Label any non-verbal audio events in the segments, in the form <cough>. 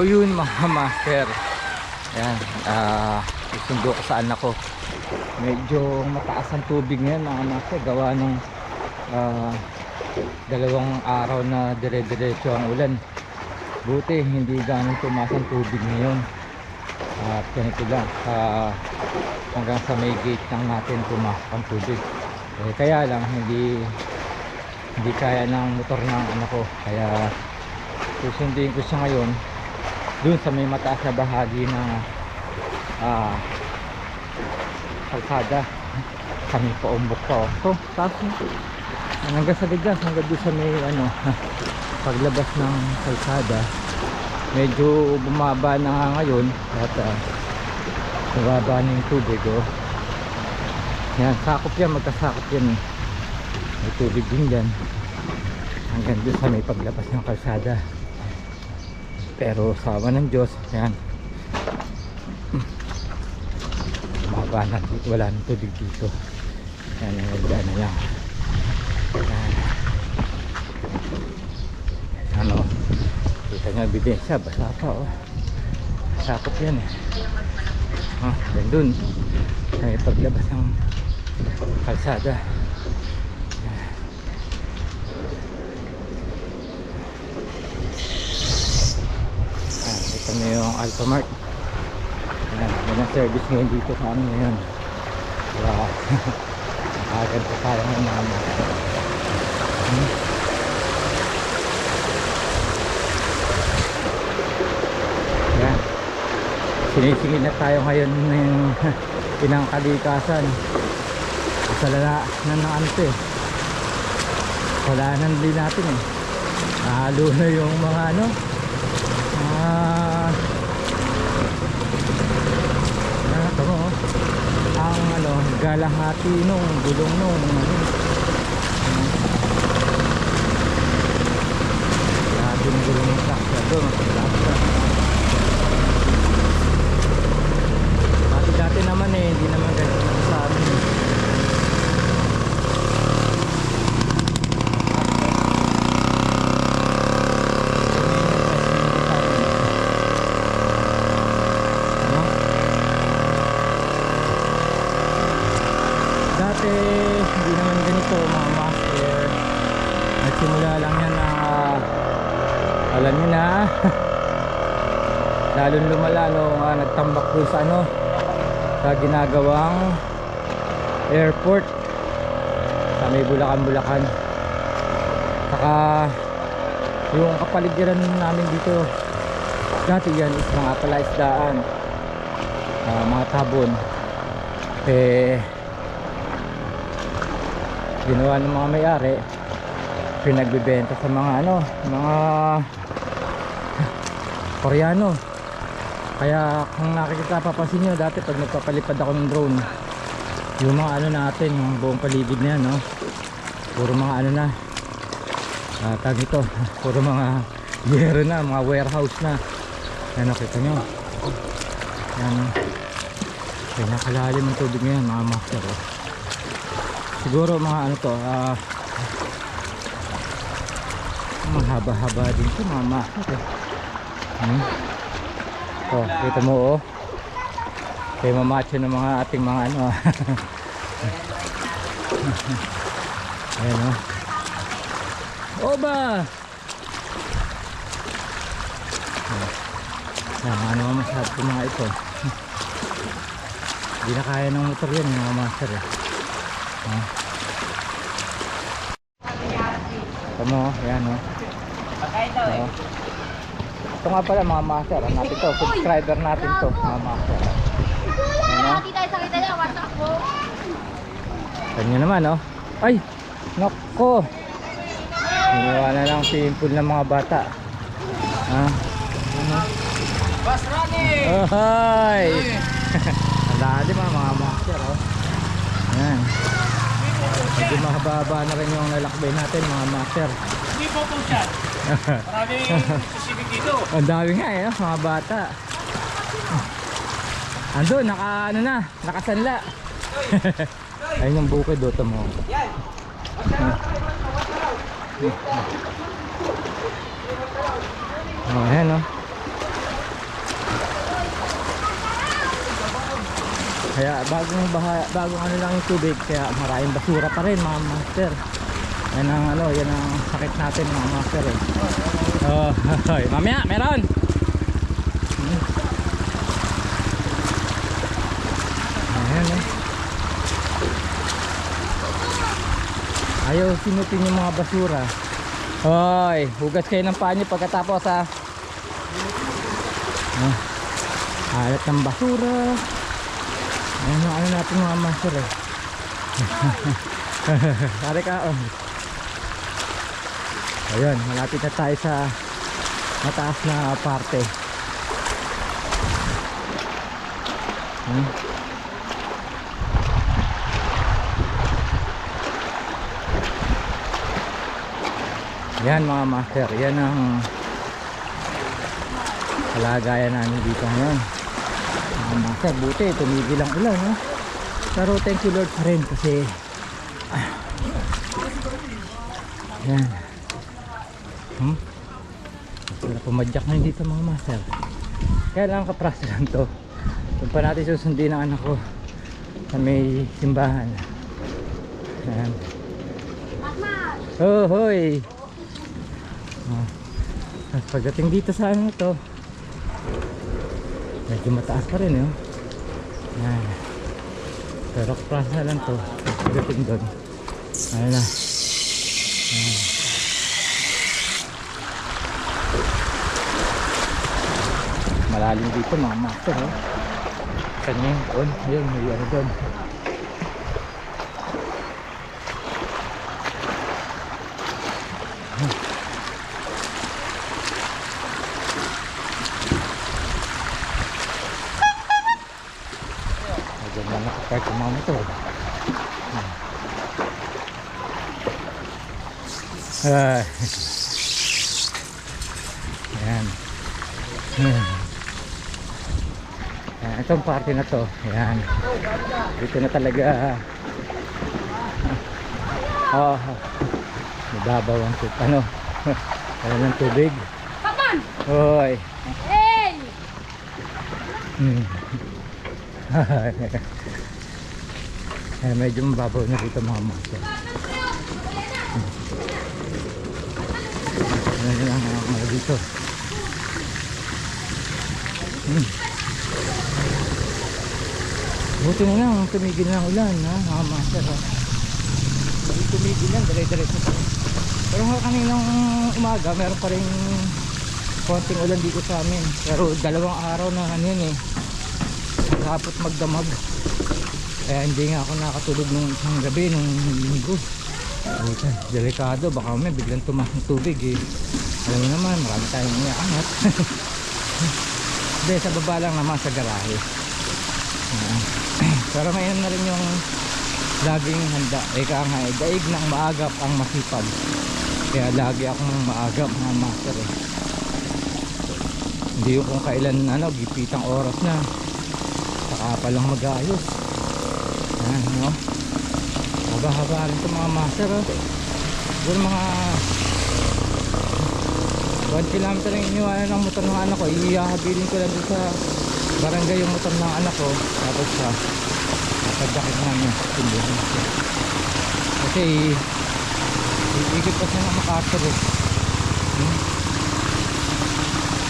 So yun mga master. Yan. ah susundo ko sa anak ko. Medyo mataas ang tubig ngayon mga master. Gawa ng ah, dalawang araw na dire-diretso ang ulan. Buti hindi ganun tumaas ang tubig ngayon. At ganito lang. ah, hanggang sa may gate lang natin pumasok ang tubig. Eh, kaya lang hindi hindi kaya ng motor ng ano ko. Kaya susundin ko siya ngayon dun sa may mataas na bahagi ng ah kalsada kami pa umbok pa oh. so taas mo hanggang sa biglas hanggang doon sa may ano <laughs> paglabas ng kalsada medyo bumaba na nga ngayon at ah, bumaba na yung tubig oh yan sakop yan magkasakop yan eh. may tubig din dyan hanggang doon sa may paglabas ng kalsada pero sawa ng Diyos yan. Bumaba na wala nang tubig dito. Yan yung ano yan yan. Ano? Kita nyo ebidensya basa pa oh. Sakop yan eh. Ah, yan dun. Ay paglabas ng kalsada Ah, ito na yung Alphamart. Ayan, yan ang service ngayon dito sa amin ngayon. Kaya, agad pa tayo ng mga. Hmm. Ayan. Sinisingin na tayo ngayon ng pinangkalikasan. Sa lala na ng ano to eh. Wala nang din natin eh. Nahalo na yung mga ano, Ah. Ah, tama oh. Ang ano, galahati nung gulong nung ano. Grabe yung gulong ng sakya doon. Dati dati naman eh, hindi naman ganito sa amin. eh. Ano? Dati hindi naman ganito mga master. Nagsimula lang yan na alam niyo na. <laughs> Lalong lumala nung ah, nagtambak doon sa ano sa ginagawang airport sa may Bulacan Bulacan. Saka yung kapaligiran namin dito dati yan is mga palaisdaan ah, mga tabon. Eh ginawa ng mga may-ari pinagbibenta sa mga ano mga <laughs> koreano. Kaya kung nakikita papansin nyo dati pag nagpapalipad ako ng drone yung mga ano natin yung buong paligid na yan no? Puro mga ano na. Uh, tag ito <laughs> puro mga yero na mga warehouse na. Yan nakita nyo. Yan kaya nakalalim ang tubig ngayon mga master oh. Siguro mga ano to ah mahaba-haba din to eh. hmm? oh kita mo oh kaya mamacho ng mga ating mga ano ah. <laughs> ayan oh Oba! Mga ano masyado ko mga ito. <laughs> Hindi na kaya ng motor yan, mga master eh. Ah. Ito mo, yan o. Oh. Ito nga pala mga master, hanapin to. Subscriber natin to, mga master. Ayan o. Hindi tayo sakita niya, WhatsApp mo. Kanya naman oh. Ay! Nako! Ginawa na lang simple ng mga bata. Ha? Ano? Boss Ronnie! Oh, hi! Ang lalim ah, mga master oh. Yan. Medyo mahaba na rin yung nalakbay natin mga master. Hindi po po siya. Maraming <laughs> sisibig dito. Ang dami nga eh, oh, mga bata. Ando, naka ano na, nakasanla. <laughs> Ayun yung bukid do mo. Yan. Oh, ayan oh. Kaya bagong baha, bagong ano lang yung tubig, kaya maraming basura pa rin mga master. Yan ang ano, yan ang sakit natin mga master eh. Oh, <laughs> hoy, mamaya, meron. Ayan eh. Ayaw sinutin yung mga basura. Hoy, hugas kayo ng panyo pagkatapos ha. Ah, alat ng basura. Ayan ang ano natin mga master eh. <laughs> Pare ka oh. Ayun, malapit na tayo sa mataas na parte. Hmm. Yan mga master, yan ang kalagayan namin dito ngayon. Mga master, buti tumigil ang ulan. No? Pero thank you Lord pa rin kasi ah, yan. Hmm? Wala pumadyak na dito mga master. Kaya lang kapraso lang to. Kung pa natin susundin ang anak ko sa may simbahan. Yan. Oh, hoy. Oh. Tapos pagdating dito sa ano to, medyo mataas pa rin, eh. Yan. Pero kapraso na lang to. Pagdating doon. Ano na. Malalim dito mga master, oh. Kanya yung doon. Ayun, may ano yung mga motor. Ah. Ayan. Ayan, itong party na to. Ayan. Dito na talaga. Oh, nababaw ang tubig. Ano? Ayan ang tubig. Papan! Hoy. Hey! Hmm. <laughs> eh, medyo mababaw na dito mga master. Ano na lang ang mga dito. Hmm. Buti na lang, tumigil na ang ulan ha, mga. Hindi tumigil lang, rin. Pero kaninang umaga, meron pa rin konting ulan dito sa amin. Pero dalawang araw na ano yun eh. Kapot magdamag. Kaya hindi nga ako nakatulog nung isang gabi, nung linggo. Puta, delikado, baka may biglang tumaas ng tubig eh. Alam mo naman, marami tayong inaangat. <laughs> Hindi, sa baba lang naman sa garahe. Ayan. <clears throat> Pero ano na rin yung laging handa. Eka nga, eh, daig ng maagap ang masipag. Kaya lagi akong maagap mga master eh. Hindi yung kung kailan ano, gipitang oras na. Saka pa lang mag-ayos. Ayan, no? Haba-haba rin ito mga master oh. Siguro mga 1 kilometer ang iniwanan ng motor ng anak ko Ihahabilin ko lang sa barangay yung motor ng anak ko Tapos sa Napadakit na niya Tindihan Kasi Iigit pa siya ng MacArthur eh. Hmm?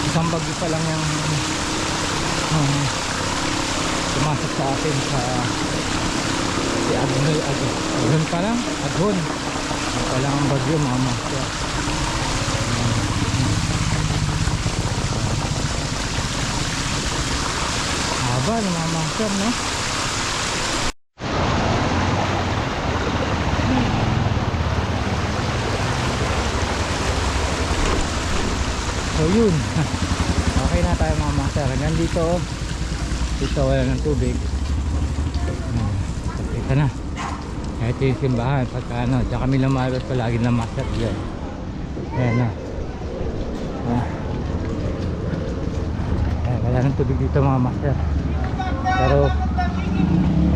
Isang bagyo pa lang yung um, Pumasok sa atin sa si Adhon Adhon Adhon pa lang pa lang ang bagyo master haba ng mga master no? So yun. <laughs> Okay na tayo mga master hanggang dito dito wala ng tubig Ito na. Ito yung simbahan. Pagka ano, dyan kami lumalabas palagi ng master dyan. Ayan na. Ah. Ayan, wala nang tubig dito mga master. Pero,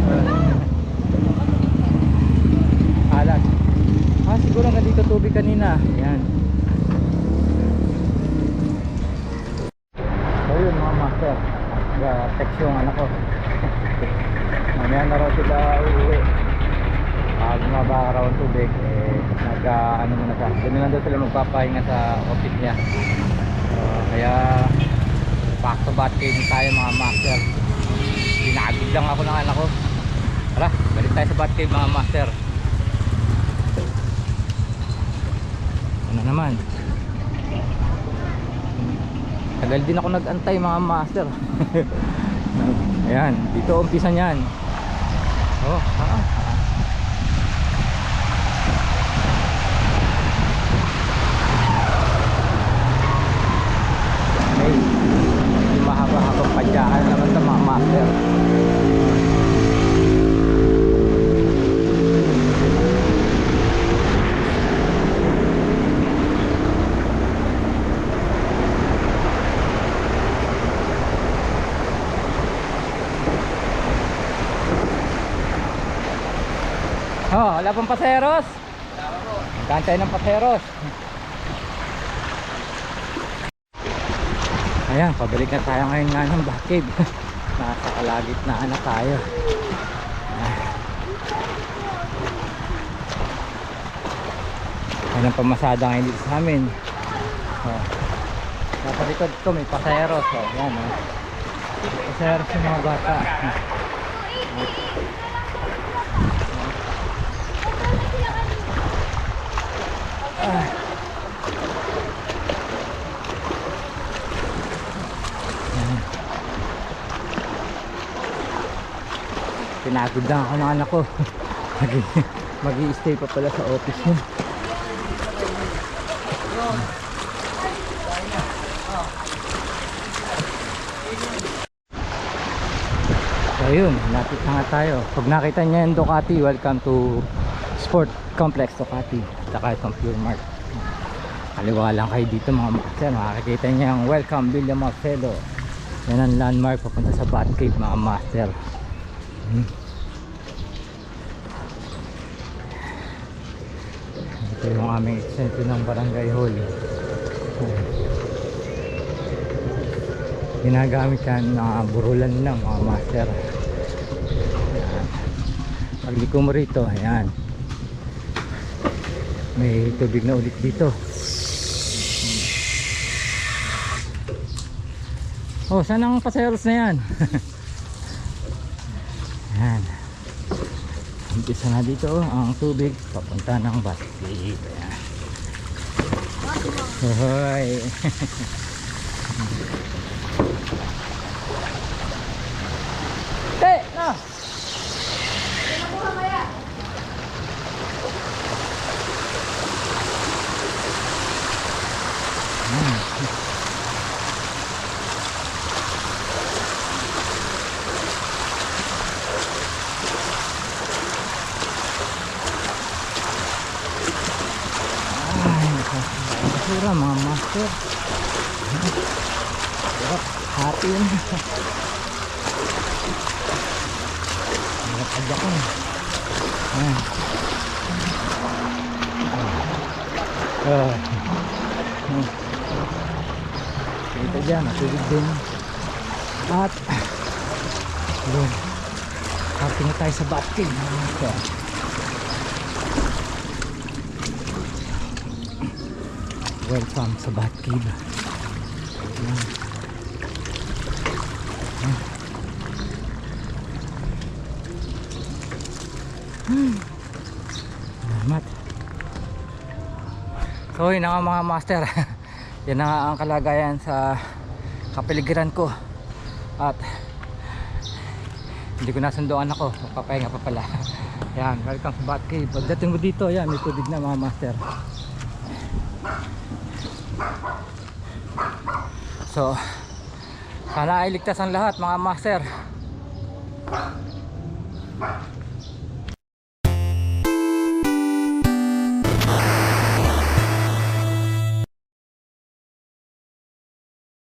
uh, alat. Ah, siguro nga dito tubig kanina. Ayan. So yun mga master. Nag-text yung anak ko. <laughs> mamaya na raw sila uuwi. Pag bumaba ka raw ang tubig eh nag ah, ano muna siya. Doon lang daw sila magpapahinga sa office niya. So, kaya back to back kayo tayo mga master. Pinagid lang ako ng anak ko. Tara balik tayo sa Batcave mga master. Ano naman? Tagal din ako nagantay mga master. <laughs> Ayan dito umpisa niyan oh ah, ah. Hey, may mahaba-habang padyakan naman sa mga master. Oh, wala pang paseros. Kantay ng paseros. Ayan, pabalik na tayo ngayon nga ng Batcave. <laughs> Nasa kalagitnaan na tayo. Ayan ang pamasada ngayon dito sa amin. Oh. Nasa likod ko may paseros. Oh. Yan, oh. Paseros yung mga bata. Pinagod lang ako ng anak ko. <laughs> mag stay pa pala sa office niya. So yun, lapit na nga tayo. Pag nakita niya yung Ducati, welcome to Sport Complex Ducati. Saka itong Pure Mart. Kaliwa lang kayo dito mga master. Makakita niya yung Welcome Villa Marcelo. Yan ang landmark papunta sa Batcave mga master. Hmm. Ito yung aming extension ng Barangay Hall. Ginagamit yan na burulan lang mga master. Ayan. Pagliko mo rito, ayan. May tubig na ulit dito. Oh, saan ang paseros na yan? <laughs> Ayan. Umpisa na dito oh, ang tubig papunta ng basket. Ayan. Hoy. <laughs> Hey, na. Ay, basura mga master. Sarap, hati yun. Hirap agak ko. Ayan. Ah. Kita dyan, matulog din. At, yun. Happy na tayo sa Batcave. mga Welcome sa Batcave. Salamat. So yun na nga mga master. <laughs> Yan nga ang kalagayan sa kapiligiran ko. At hindi ko nasundoan ako. Papahinga pa pala. <laughs> Yan, welcome sa Batcave. Pagdating mo dito, yan, may tubig na mga master. So, sana ay ligtas ang lahat mga master.